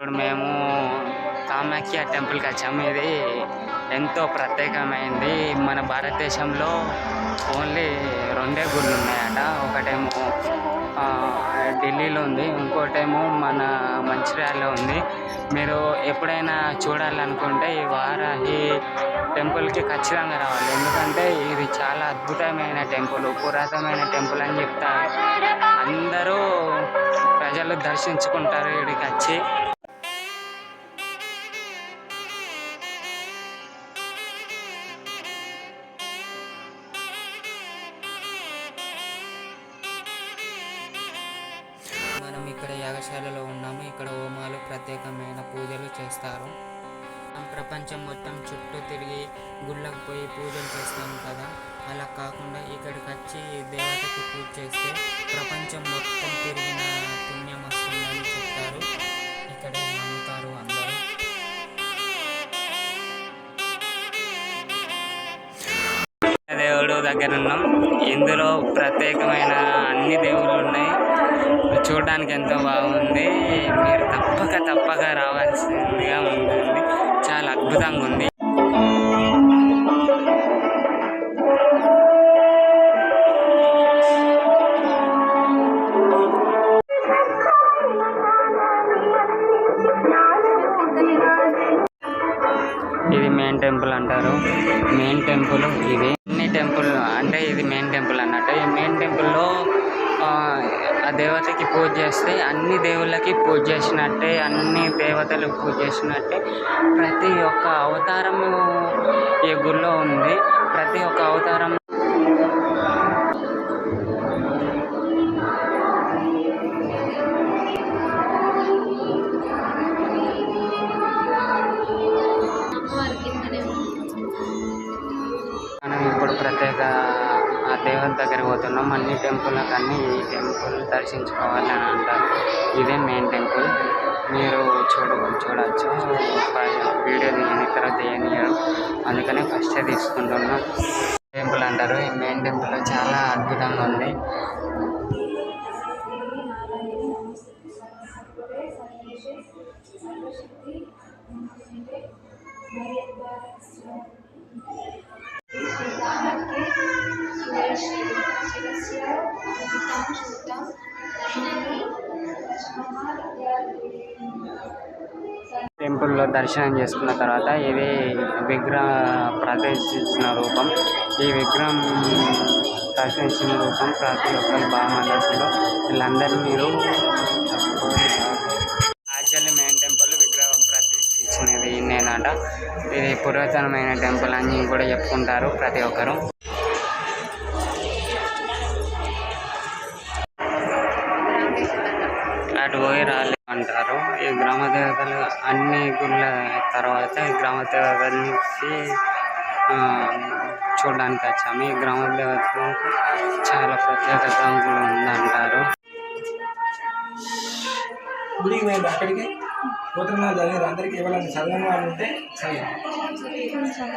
ఇప్పుడు మేము కామాఖ్య టెంపుల్కి వచ్చాము. ఇది ఎంతో ప్రత్యేకమైంది. మన భారతదేశంలో ఓన్లీ రెండే గుళ్ళు ఉన్నాయట. ఒకటేమో ఢిల్లీలో ఉంది. ఇంకోటేమో మన మంచిర్యాలలో ఉంది. మీరు ఎప్పుడైనా చూడాలనుకుంటే ఈ వారాహి టెంపుల్కి ఖచ్చితంగా రావాలి. ఎందుకంటే ఇది చాలా అద్భుతమైన టెంపుల్ పురాతనమైన టెంపుల్ అని చెప్తారు. అందరూ ప్రజలు దర్శించుకుంటారు ఇక్కడికి వచ్చి. మనం ఇక్కడ యాగశాలలో ఉన్నాము. ఇక్కడ హోమాలు ప్రత్యేకమైన పూజలు చేస్తారు. ప్రపంచం మొత్తం చుట్టూ తిరిగి గుళ్ళకు పోయి పూజలు చేస్తాం కదా. అలా కాకుండా ఇక్కడికి వచ్చి దేవతకి పూజ చేస్తే ప్రపంచం మొత్తం తిరిగిన పుణ్యం వస్తుందని చెప్తారు. ఇక్కడే నమ్ముతారు అందరూ. దేవుడు దగ్గర ఉన్నాం. ఇందులో ప్రత్యేకమైన అన్ని దేవుళ్ళు ఉన్నాయి. చూడడానికి ఎంతో బాగుంది. మీరు తప్పక తప్పక రావాల్సిందిగా ఉంటుంది చాలా అద్భుతంగా ఉంది. ఇది మెయిన్ టెంపుల్ అంటారు. మెయిన్ టెంపుల్ ఇది అన్ని టెంపుల్ అంటే ఇది మెయిన్ టెంపుల్ అన్నట్టు. ఈ మెయిన్ టెంపుల్లో ఆ దేవతకి పూజ చేస్తే అన్ని దేవుళ్ళకి పూజ చేసినట్టే అన్ని దేవతలకు పూజ చేసినట్టే. ప్రతి ఒక్క అవతారము ఈ గుళ్ళో ఉంది. ప్రతి ఒక్క అవతారం మనం ఇప్పుడు ప్రత్యేక దేవుని దగ్గర దగ్గరికి పోతున్నాం అన్ని టెంపుల్ కానీ ఈ టెంపుల్ దర్శించుకోవాలి అని అంటారు ఇదే మెయిన్ టెంపుల్ మీరు చూడ చూడవచ్చు వీడియో తీయని తర్వాత తీయనియరు అందుకనే ఫస్టే తీసుకుంటున్నాం టెంపుల్ అంటారు ఈ మెయిన్ టెంపుల్ చాలా అద్భుతంగా ఉంది టెంపుల్లో దర్శనం చేసుకున్న తర్వాత ఇది విగ్రహ ప్రదర్శించిన రూపం. ఈ విగ్రహం ప్రదర్శించిన రూపం ప్రతి ఒక్కరు బాగా మనసులో వీళ్ళందరినీ మీరు యాక్చువల్లీ మెయిన్ టెంపుల్ విగ్రహం ప్రతిష్ఠించినది నేనట ఇది పురాతనమైన టెంపుల్ అని కూడా చెప్పుకుంటారు ప్రతి ఒక్కరు. అటు పోయి రాలే అంటారు ఈ గ్రామ దేవతలు అన్ని గుళ్ళ తర్వాత ఈ గ్రామ దేవతల నుంచి చూడడానికి వచ్చాము. ఈ గ్రామ దేవతకు చాలా ప్రత్యేకత కూడా ఉందంటారు. గుడికి మేము అక్కడికి పోతున్నాం అందరికీ ఎవరైనా చదవని వాళ్ళు ఉంటే చదివారు